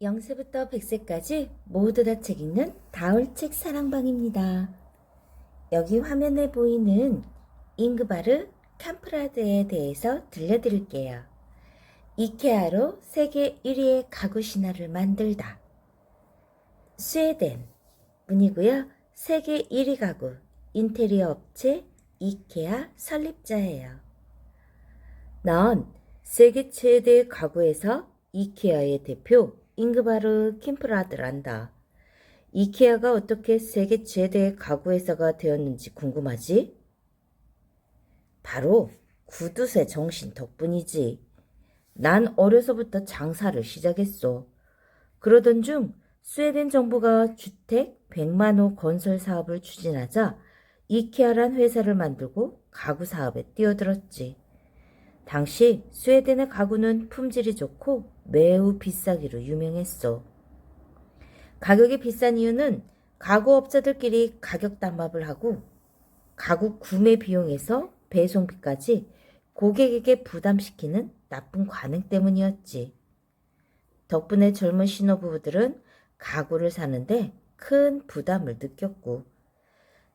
0세부터 100세까지 모두 다 책 읽는 다울책 사랑방입니다. 여기 화면에 보이는 잉그바르 캄프라드에 대해서 들려드릴게요. 이케아로 세계 1위의 가구 신화를 만들다. 스웨덴 문이고요. 세계 1위 가구 인테리어 업체 이케아 설립자예요. 넌 세계 최대 가구에서 이케아의 대표 잉그바르 킴프라드란다. 이케아가 어떻게 세계 최대의 가구 회사가 되었는지 궁금하지? 바로 구두쇠 정신 덕분이지. 난 어려서부터 장사를 시작했어. 그러던 중 스웨덴 정부가 주택 100만 호 건설 사업을 추진하자 이케아란 회사를 만들고 가구 사업에 뛰어들었지. 당시 스웨덴의 가구는 품질이 좋고 매우 비싸기로 유명했어. 가격이 비싼 이유는 가구 업자들끼리 가격 담합을 하고 가구 구매 비용에서 배송비까지 고객에게 부담시키는 나쁜 관행 때문이었지. 덕분에 젊은 신혼부부들은 가구를 사는데 큰 부담을 느꼈고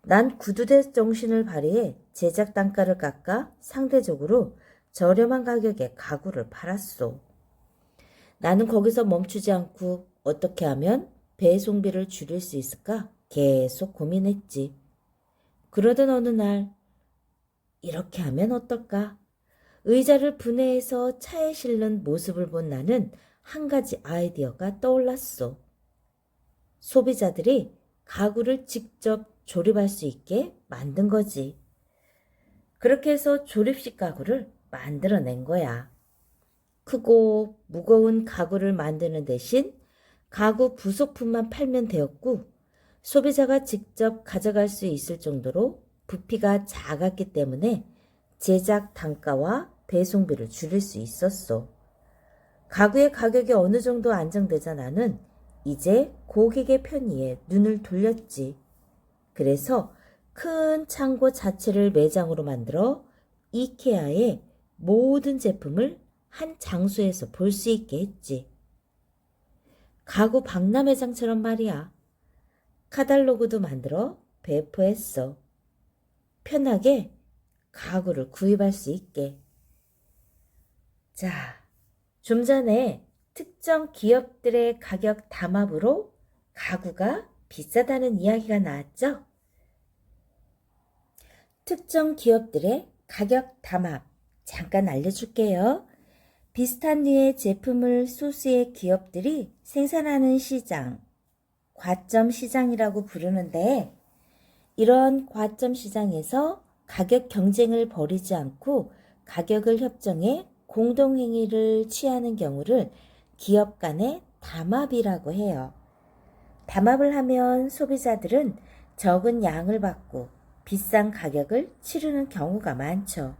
난 구두대 정신을 발휘해 제작 단가를 깎아 상대적으로 저렴한 가격에 가구를 팔았소. 나는 거기서 멈추지 않고 어떻게 하면 배송비를 줄일 수 있을까 계속 고민했지. 그러던 어느 날 이렇게 하면 어떨까? 의자를 분해해서 차에 실는 모습을 본 나는 한 가지 아이디어가 떠올랐소. 소비자들이 가구를 직접 조립할 수 있게 만든 거지. 그렇게 해서 조립식 가구를 만들어낸 거야. 크고 무거운 가구를 만드는 대신 가구 부속품만 팔면 되었고 소비자가 직접 가져갈 수 있을 정도로 부피가 작았기 때문에 제작 단가와 배송비를 줄일 수 있었어. 가구의 가격이 어느 정도 안정되자 나는 이제 고객의 편의에 눈을 돌렸지. 그래서 큰 창고 자체를 매장으로 만들어 이케아의 모든 제품을 한 장소에서 볼 수 있게 했지. 가구 박람회장처럼 말이야. 카달로그도 만들어 배포했어. 편하게 가구를 구입할 수 있게. 자, 좀 전에 특정 기업들의 가격 담합으로 가구가 비싸다는 이야기가 나왔죠? 특정 기업들의 가격 담합 잠깐 알려줄게요. 비슷한 류의 제품을 소수의 기업들이 생산하는 시장, 과점 시장이라고 부르는데 이런 과점 시장에서 가격 경쟁을 벌이지 않고 가격을 협정해 공동행위를 취하는 경우를 기업 간의 담합이라고 해요. 담합을 하면 소비자들은 적은 양을 받고 비싼 가격을 치르는 경우가 많죠.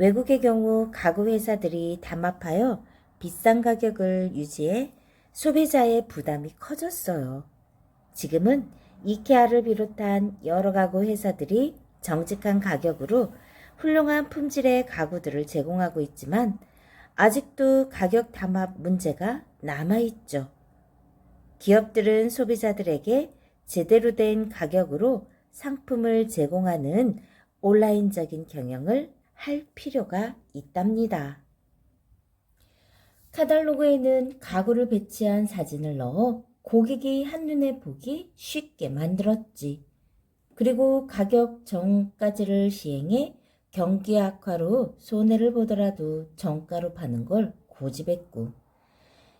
외국의 경우 가구 회사들이 담합하여 비싼 가격을 유지해 소비자의 부담이 커졌어요. 지금은 이케아를 비롯한 여러 가구 회사들이 정직한 가격으로 훌륭한 품질의 가구들을 제공하고 있지만 아직도 가격 담합 문제가 남아있죠. 기업들은 소비자들에게 제대로 된 가격으로 상품을 제공하는 온라인적인 경영을 할 필요가 있답니다. 카달로그에는 가구를 배치한 사진을 넣어 고객이 한눈에 보기 쉽게 만들었지. 그리고 가격 정가제를 시행해 경기 악화로 손해를 보더라도 정가로 파는 걸 고집했고,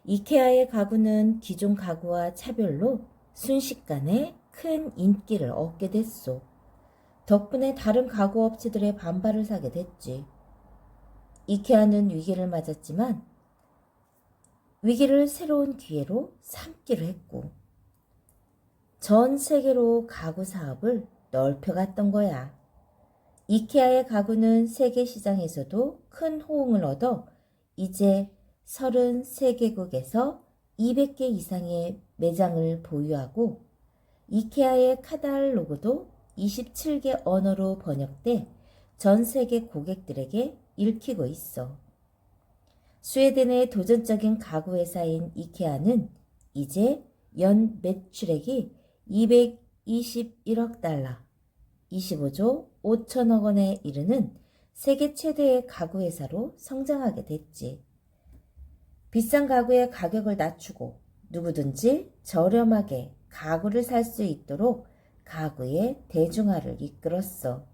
이케아의 가구는 기존 가구와 차별로 순식간에 큰 인기를 얻게 됐소. 덕분에 다른 가구 업체들의 반발을 사게 됐지. 이케아는 위기를 맞았지만 위기를 새로운 기회로 삼기로 했고 전 세계로 가구 사업을 넓혀갔던 거야. 이케아의 가구는 세계 시장에서도 큰 호응을 얻어 이제 33개국에서 200개 이상의 매장을 보유하고 이케아의 카달로그도 27개 언어로 번역돼 전 세계 고객들에게 읽히고 있어. 스웨덴의 도전적인 가구 회사인 이케아는 이제 연 매출액이 221억 달러, 25조 5천억 원에 이르는 세계 최대의 가구 회사로 성장하게 됐지. 비싼 가구의 가격을 낮추고 누구든지 저렴하게 가구를 살 수 있도록 가구의 대중화를 이끌었어.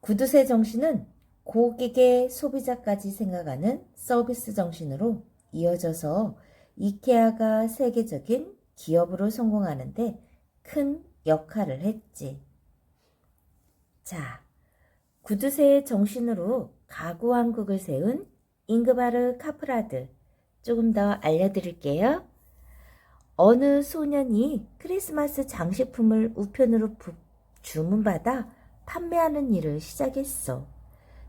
구두쇠 정신은 고객의 소비자까지 생각하는 서비스 정신으로 이어져서 이케아가 세계적인 기업으로 성공하는데 큰 역할을 했지. 자, 구두쇠의 정신으로 가구 왕국을 세운 잉그바르 카프라드 조금 더 알려드릴게요. 어느 소년이 크리스마스 장식품을 우편으로 부- 주문받아 판매하는 일을 시작했어.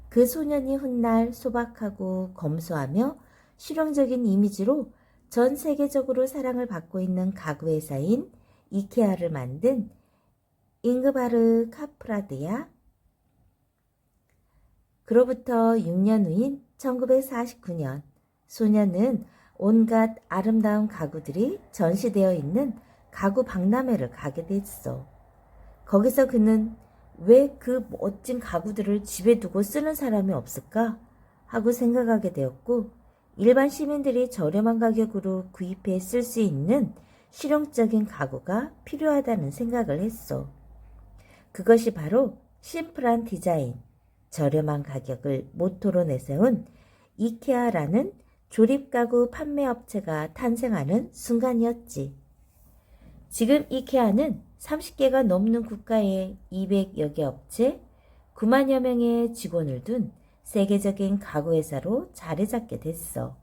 그 소년이 훗날 소박하고 검소하며 실용적인 이미지로 전 세계적으로 사랑을 받고 있는 가구 회사인 이케아를 만든 잉그바르 카프라드야. 그로부터 6년 후인 1949년 소년은 온갖 아름다운 가구들이 전시되어 있는 가구 박람회를 가게 됐어. 거기서 그는 왜 그 멋진 가구들을 집에 두고 쓰는 사람이 없을까? 하고 생각하게 되었고, 일반 시민들이 저렴한 가격으로 구입해 쓸 수 있는 실용적인 가구가 필요하다는 생각을 했어. 그것이 바로 심플한 디자인, 저렴한 가격을 모토로 내세운 이케아라는 조립가구 판매 업체가 탄생하는 순간이었지. 지금 이케아는 30개가 넘는 국가의 200여 개 업체, 9만여 명의 직원을 둔 세계적인 가구 회사로 자리 잡게 됐어.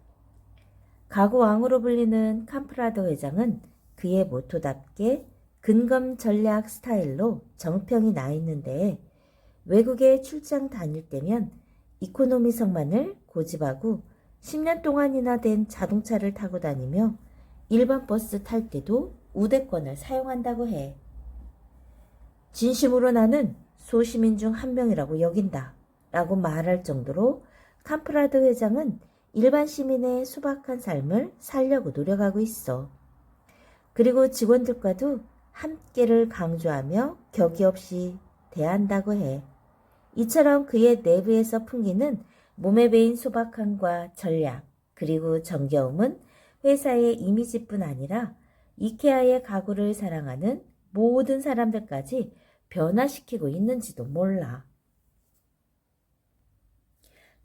가구 왕으로 불리는 캄프라도 회장은 그의 모토답게 근검 전략 스타일로 정평이 나 있는데 외국에 출장 다닐 때면 이코노미 성만을 고집하고 10년 동안이나 된 자동차를 타고 다니며 일반 버스 탈 때도 우대권을 사용한다고 해. 진심으로 나는 소시민 중 한 명이라고 여긴다. 라고 말할 정도로 캄프라드 회장은 일반 시민의 소박한 삶을 살려고 노력하고 있어. 그리고 직원들과도 함께를 강조하며 격이 없이 대한다고 해. 이처럼 그의 내부에서 풍기는 몸에 배인 소박함과 전략, 그리고 정겨움은 회사의 이미지뿐 아니라 이케아의 가구를 사랑하는 모든 사람들까지 변화시키고 있는지도 몰라.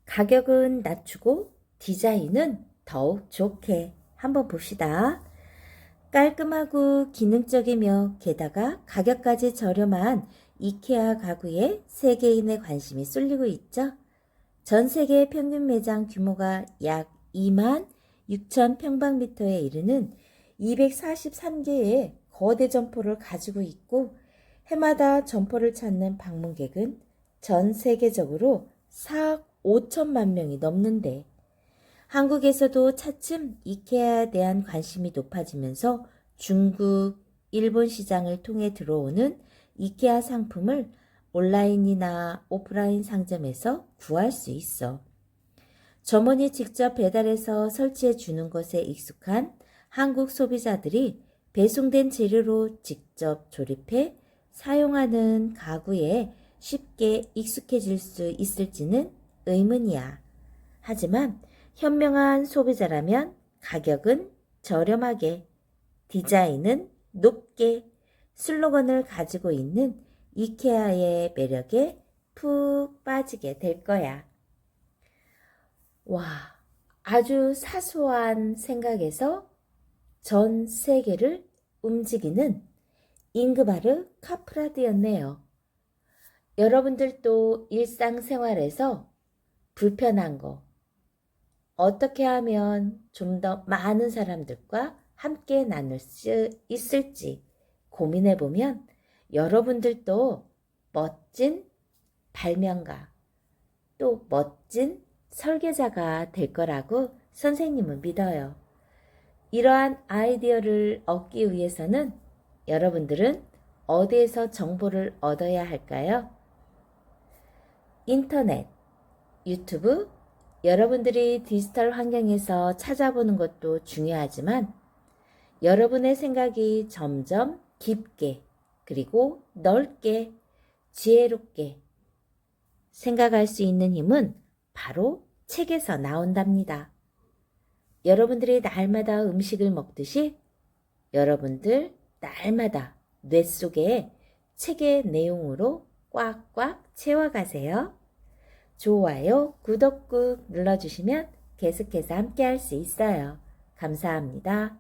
가격은 낮추고 디자인은 더욱 좋게 한번 봅시다. 깔끔하고 기능적이며 게다가 가격까지 저렴한 이케아 가구에 세계인의 관심이 쏠리고 있죠. 전 세계 평균 매장 규모가 약 2만 6천 평방미터에 이르는 243개의 거대 점포를 가지고 있고 해마다 점포를 찾는 방문객은 전 세계적으로 4억 5천만 명이 넘는데 한국에서도 차츰 이케아에 대한 관심이 높아지면서 중국, 일본 시장을 통해 들어오는 이케아 상품을 온라인이나 오프라인 상점에서 구할 수 있어. 점원이 직접 배달해서 설치해 주는 것에 익숙한 한국 소비자들이 배송된 재료로 직접 조립해 사용하는 가구에 쉽게 익숙해질 수 있을지는 의문이야. 하지만 현명한 소비자라면 가격은 저렴하게, 디자인은 높게, 슬로건을 가지고 있는 이케아의 매력에 푹 빠지게 될 거야. 와, 아주 사소한 생각에서 전 세계를 움직이는 잉그바르 카프라드였네요. 여러분들도 일상생활에서 불편한 거, 어떻게 하면 좀 더 많은 사람들과 함께 나눌 수 있을지 고민해 보면 여러분들도 멋진 발명가 또 멋진 설계자가 될 거라고 선생님은 믿어요. 이러한 아이디어를 얻기 위해서는 여러분들은 어디에서 정보를 얻어야 할까요? 인터넷, 유튜브, 여러분들이 디지털 환경에서 찾아보는 것도 중요하지만 여러분의 생각이 점점 깊게 그리고 넓게 지혜롭게 생각할 수 있는 힘은 바로 책에서 나온답니다. 여러분들이 날마다 음식을 먹듯이 여러분들 날마다 뇌 속에 책의 내용으로 꽉꽉 채워가세요. 좋아요, 구독 꾹 눌러주시면 계속해서 함께 할 수 있어요. 감사합니다.